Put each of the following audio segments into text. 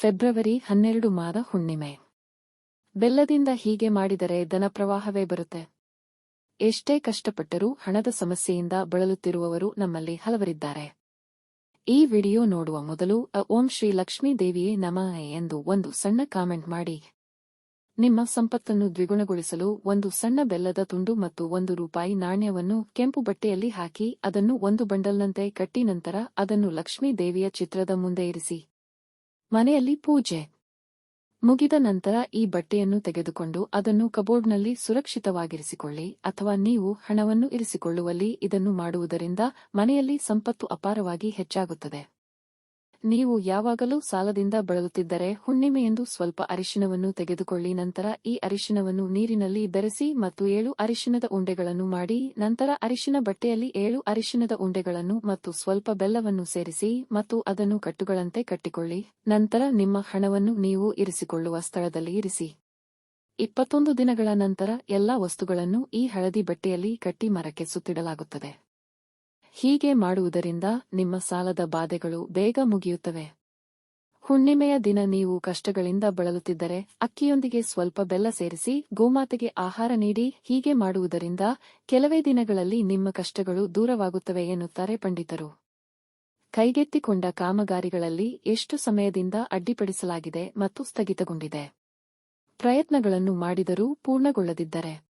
February ಹನ್ನೆರಡು ಮಾದ ಹುಣ್ಣಿಮೆ. ಬೆಲ್ಲದಿಂದ ಹೀಗೆ ಮಾಡಿದರೆ ಧನಪ್ರವಾಹವೇ ಬರುತ್ತೆ. ಎಷ್ಟೇ ಕಷ್ಟಪಟ್ಟರೂ ಹಣದ ಸಮಸ್ಯೆಯಿಂದ ಬಳಲುತ್ತಿರುವವರು ನಮ್ಮಲ್ಲಿ ಹಲವರಿದ್ದಾರೆ. ಈ ವಿಡಿಯೋ ನೋಡುವ ಮೊದಲು ಓಂ ಶ್ರೀ ಲಕ್ಷ್ಮೀ ದೇವಿಯೇ ನಮಃ ಎಂದು ಒಂದು ಸಣ್ಣ ಕಾಮೆಂಟ್ ಮಾಡಿ. ನಿಮ್ಮ ಸಂಪತ್ತನ್ನು ದ್ವಿಗುಣಗೊಳಿಸಲು ಒಂದು ಸಣ್ಣ ಬೆಲ್ಲದ ತುಂಡು ಮತ್ತು ಒಂದು ರೂಪಾಯಿ ನಾಣ್ಯವನ್ನು ಕೆಂಪು ಬಟ್ಟೆಯಲ್ಲಿ ಹಾಕಿ, ಅದನ್ನು ಒಂದು ಬಂಡಲ್ನಂತೆ ಕಟ್ಟಿ ನಂತರ ಅದನ್ನು ಲಕ್ಷ್ಮೀ ದೇವಿಯ ಚಿತ್ರದ ಮುಂದೆ ಇರಿಸಿ. ಮನೆಯಲ್ಲಿ ಪೂಜೆ. ಮುಗಿದ ನಂತರ ಈ ಬಟ್ಟೆಯನ್ನು ತೆಗೆದುಕೊಂಡು ಅದನ್ನು ಕಬೋರ್ಡ್ನಲ್ಲಿ ಸುರಕ್ಷಿತವಾಗಿರಿಸಿಕೊಳ್ಳಿ ಅಥವಾ ನೀವು ಹಣವನ್ನು ಇರಿಸಿಕೊಳ್ಳುವಲ್ಲಿ ಇದನ್ನು ಮಾಡುವುದರಿಂದ ಮನೆಯಲ್ಲಿ ಸಂಪತ್ತು ಅಪಾರವಾಗಿ ಹೆಚ್ಚಾಗುತ್ತದೆ. ನೀವು ಯಾವಾಗಲೂ ಸಾಲದಿಂದ ಬಳಲುತ್ತಿದ್ದರೆ ಹುಣ್ಣಿಮೆಯೆಂದು ಸ್ವಲ್ಪ ಅರಿಶಿನವನ್ನು ತೆಗೆದುಕೊಳ್ಳಿ, ನಂತರ ಈ ಅರಿಶಿನವನ್ನು ನೀರಿನಲ್ಲಿ ಬೆರೆಸಿ ಮತ್ತು ಏಳು ಅರಿಶಿನದ ಉಂಡೆಗಳನ್ನು ಮಾಡಿ, ನಂತರ ಅರಿಶಿನ ಬಟ್ಟೆಯಲ್ಲಿ ಏಳು ಅರಿಶಿನದ ಉಂಡೆಗಳನ್ನು ಮತ್ತು ಸ್ವಲ್ಪ ಬೆಲ್ಲವನ್ನು ಸೇರಿಸಿ ಮತ್ತು ಅದನ್ನು ಕಟ್ಟುಗಳಂತೆ ಕಟ್ಟಿಕೊಳ್ಳಿ. ನಂತರ ನಿಮ್ಮ ಹಣವನ್ನು ನೀವು ಇರಿಸಿಕೊಳ್ಳುವ ಸ್ಥಳದಲ್ಲಿ ಇರಿಸಿ. ಇಪ್ಪತ್ತೊಂದು ದಿನಗಳ ನಂತರ ಎಲ್ಲಾ ವಸ್ತುಗಳನ್ನು ಈ ಹಳದಿ ಬಟ್ಟೆಯಲ್ಲಿ ಕಟ್ಟಿ ಮರಕ್ಕೆ ಸುತ್ತಿಡಲಾಗುತ್ತದೆ. ಹೀಗೆ ಮಾಡುವುದರಿಂದ ನಿಮ್ಮ ಸಾಲದ ಬಾಧೆಗಳು ಬೇಗ ಮುಗಿಯುತ್ತವೆ. ಹುಣ್ಣಿಮೆಯ ದಿನ ನೀವು ಕಷ್ಟಗಳಿಂದ ಬಳಲುತ್ತಿದ್ದರೆ ಅಕ್ಕಿಯೊಂದಿಗೆ ಸ್ವಲ್ಪ ಬೆಲ್ಲ ಸೇರಿಸಿ ಗೋಮಾತೆಗೆ ಆಹಾರ ನೀಡಿ ಹೀಗೆ ಮಾಡುವುದರಿಂದ ಕೆಲವೇ ದಿನಗಳಲ್ಲಿ ನಿಮ್ಮ ಕಷ್ಟಗಳು ದೂರವಾಗುತ್ತವೆ ಎನ್ನುತ್ತಾರೆ ಪಂಡಿತರು. ಕೈಗೆತ್ತಿಕೊಂಡ ಕಾಮಗಾರಿಗಳಲ್ಲಿ ಎಷ್ಟು ಸಮಯದಿಂದ ಅಡ್ಡಿಪಡಿಸಲಾಗಿದೆ ಮತ್ತು ಸ್ಥಗಿತಗೊಂಡಿದೆ. ಪ್ರಯತ್ನಗಳನ್ನು ಮಾಡಿದರೂ ಪೂರ್ಣಗೊಳ್ಳದಿದ್ದರೆ.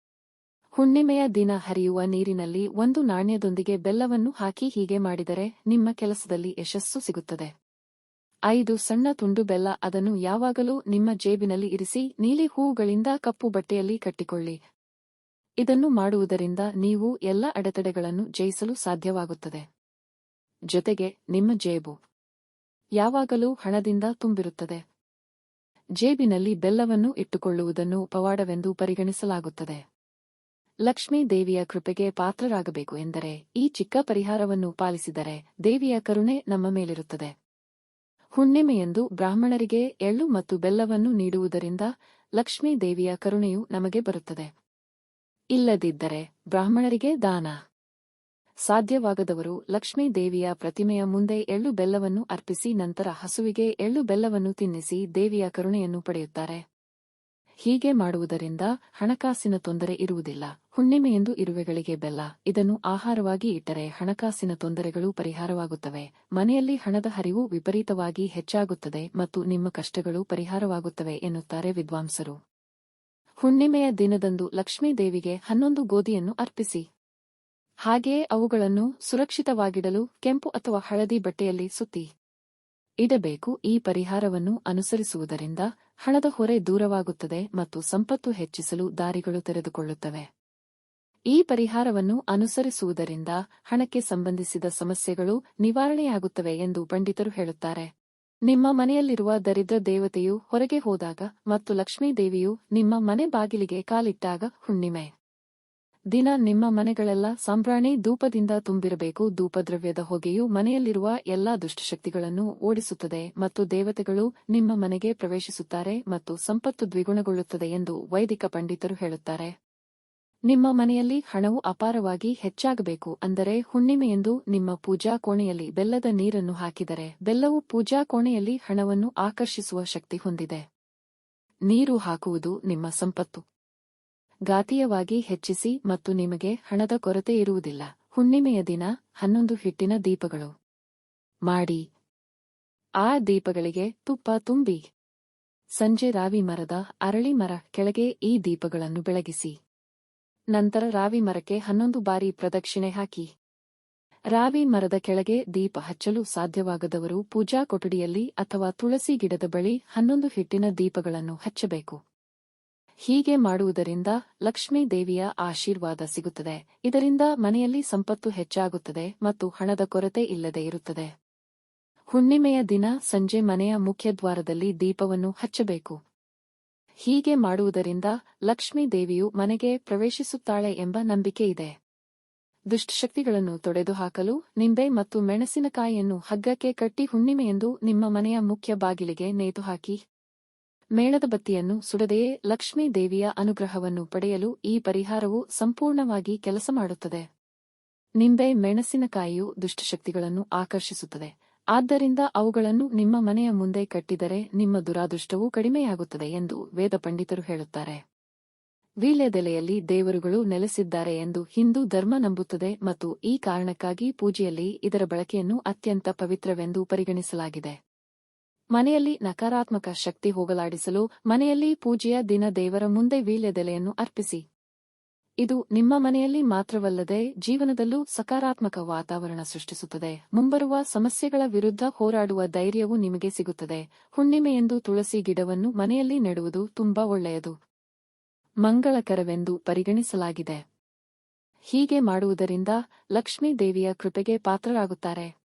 ಹುಣ್ಣಿಮೆಯ ದಿನ ಹರಿಯುವ ನೀರಿನಲ್ಲಿ ಒಂದು ನಾಣ್ಯದೊಂದಿಗೆ ಬೆಲ್ಲವನ್ನು ಹಾಕಿ ಹೀಗೆ ಮಾಡಿದರೆ ನಿಮ್ಮ ಕೆಲಸದಲ್ಲಿ ಯಶಸ್ಸು ಸಿಗುತ್ತದೆ. ಐದು ಸಣ್ಣ ತುಂಡು ಬೆಲ್ಲ ಅದನ್ನು ಯಾವಾಗಲೂ ನಿಮ್ಮ ಜೇಬಿನಲ್ಲಿ ಇರಿಸಿ ನೀಲಿ ಹೂವುಗಳಿಂದ ಕಪ್ಪು ಬಟ್ಟೆಯಲ್ಲಿ ಕಟ್ಟಿಕೊಳ್ಳಿ. ಇದನ್ನು ಮಾಡುವುದರಿಂದ ನೀವು ಎಲ್ಲ ಅಡೆತಡೆಗಳನ್ನು ಜಯಿಸಲು ಸಾಧ್ಯವಾಗುತ್ತದೆ. ಜೊತೆಗೆ ನಿಮ್ಮ ಜೇಬು ಯಾವಾಗಲೂ ಹಣದಿಂದ ತುಂಬಿರುತ್ತದೆ. ಜೇಬಿನಲ್ಲಿ ಬೆಲ್ಲವನ್ನು ಇಟ್ಟುಕೊಳ್ಳುವುದನ್ನು ಪವಾಡವೆಂದು ಪರಿಗಣಿಸಲಾಗುತ್ತದೆ. ಲಕ್ಷ್ಮೀ ದೇವಿಯ ಕೃಪೆಗೆ ಪಾತ್ರರಾಗಬೇಕು ಎಂದರೆ ಈ ಚಿಕ್ಕ ಪರಿಹಾರವನ್ನು ಪಾಲಿಸಿದರೆ ದೇವಿಯ ಕರುಣೆ ನಮ್ಮ ಮೇಲಿರುತ್ತದೆ. ಹುಣ್ಣಿಮೆಯಂದು ಬ್ರಾಹ್ಮಣರಿಗೆ ಎಳ್ಳು ಮತ್ತು ಬೆಲ್ಲವನ್ನು ನೀಡುವುದರಿಂದ ಲಕ್ಷ್ಮೀ ದೇವಿಯ ಕರುಣೆಯು ನಮಗೆ ಬರುತ್ತದೆ. ಇಲ್ಲದಿದ್ದರೆ ಬ್ರಾಹ್ಮಣರಿಗೆ ದಾನ. ಸಾಧ್ಯವಾಗದವರು ಲಕ್ಷ್ಮೀ ದೇವಿಯ ಪ್ರತಿಮೆಯ ಮುಂದೆ ಎಳ್ಳು ಬೆಲ್ಲವನ್ನು ಅರ್ಪಿಸಿ ನಂತರ ಹಸುವಿಗೆ ಎಳ್ಳು ಬೆಲ್ಲವನ್ನು ತಿನ್ನಿಸಿ ದೇವಿಯ ಕರುಣೆಯನ್ನು ಪಡೆಯುತ್ತಾರೆ. ಹೀಗೆ ಮಾಡುವುದರಿಂದ ಹಣಕಾಸಿನ ತೊಂದರೆ ಇರುವುದಿಲ್ಲ. ಹುಣ್ಣಿಮೆಯೆಂದು ಇರುವೆಗಳಿಗೆ ಬೆಲ್ಲ. ಇದನ್ನು ಆಹಾರವಾಗಿ ಇಟ್ಟರೆ ಹಣಕಾಸಿನ ತೊಂದರೆಗಳು ಪರಿಹಾರವಾಗುತ್ತವೆ. ಮನೆಯಲ್ಲಿ ಹಣದ ಹರಿವು ವಿಪರೀತವಾಗಿ ಹೆಚ್ಚಾಗುತ್ತದೆ ಮತ್ತು ನಿಮ್ಮ ಕಷ್ಟಗಳು ಪರಿಹಾರವಾಗುತ್ತವೆ ಎನ್ನುತ್ತಾರೆ ವಿದ್ವಾಂಸರು. ಹುಣ್ಣಿಮೆಯ ದಿನದಂದು ಲಕ್ಷ್ಮೀ ದೇವಿಗೆ ಹನ್ನೊಂದು ಗೋಧಿಯನ್ನು ಅರ್ಪಿಸಿ. ಹಾಗೆಯೇ ಅವುಗಳನ್ನು ಸುರಕ್ಷಿತವಾಗಿಡಲು ಕೆಂಪು ಅಥವಾ ಹಳದಿ ಬಟ್ಟೆಯಲ್ಲಿ ಸುತ್ತಿ. ಇಡಬೇಕು ಈ ಪರಿಹಾರವನ್ನು ಅನುಸರಿಸುವುದರಿಂದ ಹಣದ ಹೊರೆ ದೂರವಾಗುತ್ತದೆ ಮತ್ತು ಸಂಪತ್ತು ಹೆಚ್ಚಿಸಲು ದಾರಿಗಳು ತೆರೆದುಕೊಳ್ಳುತ್ತವೆ. ಈ ಪರಿಹಾರವನ್ನು ಅನುಸರಿಸುವುದರಿಂದ ಹಣಕ್ಕೆ ಸಂಬಂಧಿಸಿದ ಸಮಸ್ಯೆಗಳು ನಿವಾರಣೆಯಾಗುತ್ತವೆ ಎಂದು ಪಂಡಿತರು ಹೇಳುತ್ತಾರೆ. ನಿಮ್ಮ ಮನೆಯಲ್ಲಿರುವ ದರಿದ್ರ ದೇವತೆಯು ಹೊರಗೆ ಹೋದಾಗ ಮತ್ತು ಲಕ್ಷ್ಮೀ ದೇವಿಯು ನಿಮ್ಮ ಮನೆ ಬಾಗಿಲಿಗೆ ಕಾಲಿಟ್ಟಾಗ ಹುಣ್ಣಿಮೆ. ದಿನ ನಿಮ್ಮ ಮನೆಗಳೆಲ್ಲ ಸಂಭ್ರಾಣಿ ಧೂಪದಿಂದ ತುಂಬಿರಬೇಕು. ಧೂಪದ್ರವ್ಯದ ಹೊಗೆಯು ಮನೆಯಲ್ಲಿರುವ ಎಲ್ಲಾ ದುಷ್ಟಶಕ್ತಿಗಳನ್ನು ಓಡಿಸುತ್ತದೆ ಮತ್ತು ದೇವತೆಗಳು ನಿಮ್ಮ ಮನೆಗೆ ಪ್ರವೇಶಿಸುತ್ತಾರೆ ಮತ್ತು ಸಂಪತ್ತು ದ್ವಿಗುಣಗೊಳ್ಳುತ್ತದೆ ಎಂದು ವೈದಿಕ ಪಂಡಿತರು ಹೇಳುತ್ತಾರೆ. ನಿಮ್ಮ ಮನೆಯಲ್ಲಿ ಹಣವು ಅಪಾರವಾಗಿ ಹೆಚ್ಚಾಗಬೇಕು ಅಂದರೆ ಹುಣ್ಣಿಮೆಯೆಂದು ನಿಮ್ಮ ಪೂಜಾ ಕೋಣೆಯಲ್ಲಿ ಬೆಲ್ಲದ ನೀರನ್ನು ಹಾಕಿದರೆ ಬೆಲ್ಲವು ಪೂಜಾ ಕೋಣೆಯಲ್ಲಿ ಹಣವನ್ನು ಆಕರ್ಷಿಸುವ ಶಕ್ತಿ ಹೊಂದಿದೆ. ನೀರು ಹಾಕುವುದು ನಿಮ್ಮ ಸಂಪತ್ತು. ಘಾತೀಯವಾಗಿ ಹೆಚ್ಚಿಸಿ ಮತ್ತು ನಿಮಗೆ ಹಣದ ಕೊರತೆ ಇರುವುದಿಲ್ಲ. ಹುಣ್ಣಿಮೆಯ ದಿನ ಹನ್ನೊಂದು ಹಿಟ್ಟಿನ ದೀಪಗಳು. ಮಾಡಿ. ಆ ದೀಪಗಳಿಗೆ ತುಪ್ಪ ತುಂಬಿ. ಸಂಜೆ ರಾವಿ ಮರದ ಅರಳಿ ಮರ ಕೆಳಗೆ ಈ ದೀಪಗಳನ್ನು ಬೆಳಗಿಸಿ. ನಂತರ ರಾವಿ ಮರಕ್ಕೆ ಹನ್ನೊಂದು ಬಾರಿ ಪ್ರದಕ್ಷಿಣೆ ಹಾಕಿ. ರಾವಿ ಮರದ ಕೆಳಗೆ ದೀಪ ಹಚ್ಚಲು ಸಾಧ್ಯವಾಗದವರು ಪೂಜಾ ಕೊಠಡಿಯಲ್ಲಿ ಅಥವಾ ತುಳಸಿ ಗಿಡದ ಬಳಿ ಹನ್ನೊಂದು ಹಿಟ್ಟಿನ ದೀಪಗಳನ್ನು ಹಚ್ಚಬೇಕು. ಹೀಗೆ ಮಾಡುವುದರಿಂದ ಲಕ್ಷ್ಮೀ ದೇವಿಯ ಆಶೀರ್ವಾದ ಸಿಗುತ್ತದೆ. ಇದರಿಂದ ಮನೆಯಲ್ಲಿ ಸಂಪತ್ತು ಹೆಚ್ಚಾಗುತ್ತದೆ ಮತ್ತು ಹಣದ ಕೊರತೆ ಇಲ್ಲದೆ ಇರುತ್ತದೆ. ಹುಣ್ಣಿಮೆಯ ದಿನ ಸಂಜೆ ಮನೆಯ ಮುಖ್ಯದ್ವಾರದಲ್ಲಿ ದೀಪವನ್ನು ಹಚ್ಚಬೇಕು. ಹೀಗೆ ಮಾಡುವುದರಿಂದ ಲಕ್ಷ್ಮೀ ದೇವಿಯು ಮನೆಗೆ ಪ್ರವೇಶಿಸುತ್ತಾಳೆ ಎಂಬ ನಂಬಿಕೆ ಇದೆ. ದುಷ್ಟಶಕ್ತಿಗಳನ್ನು ತೊಡೆದುಹಾಕಲು ನಿಂಬೆ ಮತ್ತು ಮೆಣಸಿನಕಾಯಿಯನ್ನು ಹಗ್ಗಕ್ಕೆ ಕಟ್ಟಿ ಹುಣ್ಣಿಮೆಯೆಂದು ನಿಮ್ಮ ಮನೆಯ ಮುಖ್ಯ ಬಾಗಿಲಿಗೆ ನೇತು ಮೇಣದ ಬತ್ತಿಯನ್ನು ಸುಡದೆಯೇ ಲಕ್ಷ್ಮೀ ದೇವಿಯ ಅನುಗ್ರಹವನ್ನು ಪಡೆಯಲು ಈ ಪರಿಹಾರವು ಸಂಪೂರ್ಣವಾಗಿ ಕೆಲಸ ಮಾಡುತ್ತದೆ. ನಿಂಬೆ ಮೆಣಸಿನಕಾಯಿಯು ದುಷ್ಟಶಕ್ತಿಗಳನ್ನು ಆಕರ್ಷಿಸುತ್ತದೆ. ಆದ್ದರಿಂದ ಅವುಗಳನ್ನು ನಿಮ್ಮ ಮನೆಯ ಮುಂದೆ ಕಟ್ಟಿದರೆ ನಿಮ್ಮ ದುರಾದೃಷ್ಟವೂ ಕಡಿಮೆಯಾಗುತ್ತದೆ ಎಂದು ವೇದ ಪಂಡಿತರು ಹೇಳುತ್ತಾರೆ. ವೀಳ್ಯದೆಲೆಯಲ್ಲಿ ದೇವರುಗಳು ನೆಲೆಸಿದ್ದಾರೆ ಎಂದು ಹಿಂದೂ ಧರ್ಮ ನಂಬುತ್ತದೆ ಮತ್ತು ಈ ಕಾರಣಕ್ಕಾಗಿ ಪೂಜೆಯಲ್ಲಿ ಇದರ ಬಳಕೆಯನ್ನು ಅತ್ಯಂತ ಪವಿತ್ರವೆಂದು ಪರಿಗಣಿಸಲಾಗಿದೆ. ಮನೆಯಲ್ಲಿ ನಕಾರಾತ್ಮಕ ಶಕ್ತಿ ಹೋಗಲಾಡಿಸಲು ಮನೆಯಲ್ಲಿ ಪೂಜೆಯ ದಿನ ದೇವರ ಮುಂದೆ ವೀಳ್ಯದೆಲೆಯನ್ನು ಅರ್ಪಿಸಿ. ಇದು ನಿಮ್ಮ ಮನೆಯಲ್ಲಿ ಮಾತ್ರವಲ್ಲದೆ ಜೀವನದಲ್ಲೂ ಸಕಾರಾತ್ಮಕ ವಾತಾವರಣ ಸೃಷ್ಟಿಸುತ್ತದೆ. ಮುಂಬರುವ ಸಮಸ್ಯೆಗಳ ವಿರುದ್ಧ ಹೋರಾಡುವ ಧೈರ್ಯವು ನಿಮಗೆ ಸಿಗುತ್ತದೆ. ಹುಣ್ಣಿಮೆಯೆಂದು ತುಳಸಿ ಗಿಡವನ್ನು ಮನೆಯಲ್ಲಿ ನೆಡುವುದು ತುಂಬಾ ಒಳ್ಳೆಯದು. ಮಂಗಳಕರವೆಂದು ಪರಿಗಣಿಸಲಾಗಿದೆ. ಹೀಗೆ ಮಾಡುವುದರಿಂದ ಲಕ್ಷ್ಮೀ ದೇವಿಯ ಕೃಪೆಗೆ ಪಾತ್ರರಾಗುತ್ತಾರೆ.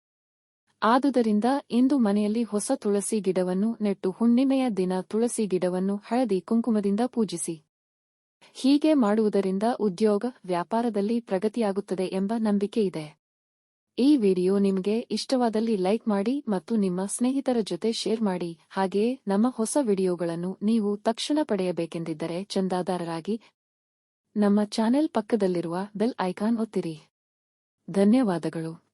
ಆದುದರಿಂದ ಇಂದು ಮನೆಯಲ್ಲಿ ಹೊಸ ತುಳಸಿ ಗಿಡವನ್ನು ನೆಟ್ಟು ಹುಣ್ಣಿಮೆಯ ದಿನ ತುಳಸಿ ಗಿಡವನ್ನು ಹಳದಿ ಕುಂಕುಮದಿಂದ ಪೂಜಿಸಿ. ಹೀಗೆ ಮಾಡುವುದರಿಂದ ಉದ್ಯೋಗ ವ್ಯಾಪಾರದಲ್ಲಿ ಪ್ರಗತಿಯಾಗುತ್ತದೆ ಎಂಬ ನಂಬಿಕೆ ಇದೆ. ಈ ವಿಡಿಯೋ ನಿಮಗೆ ಇಷ್ಟವಾದಲ್ಲಿ ಲೈಕ್ ಮಾಡಿ ಮತ್ತು ನಿಮ್ಮ ಸ್ನೇಹಿತರ ಜೊತೆ ಶೇರ್ ಮಾಡಿ. ಹಾಗೆಯೇ ನಮ್ಮ ಹೊಸ ವಿಡಿಯೋಗಳನ್ನು ನೀವು ತಕ್ಷಣ ಪಡೆಯಬೇಕೆಂದಿದ್ದರೆ ಚಂದಾದಾರರಾಗಿ ನಮ್ಮ ಚಾನೆಲ್ ಪಕ್ಕದಲ್ಲಿರುವ ಬೆಲ್ ಐಕಾನ್ ಒತ್ತಿರಿ. ಧನ್ಯವಾದಗಳು.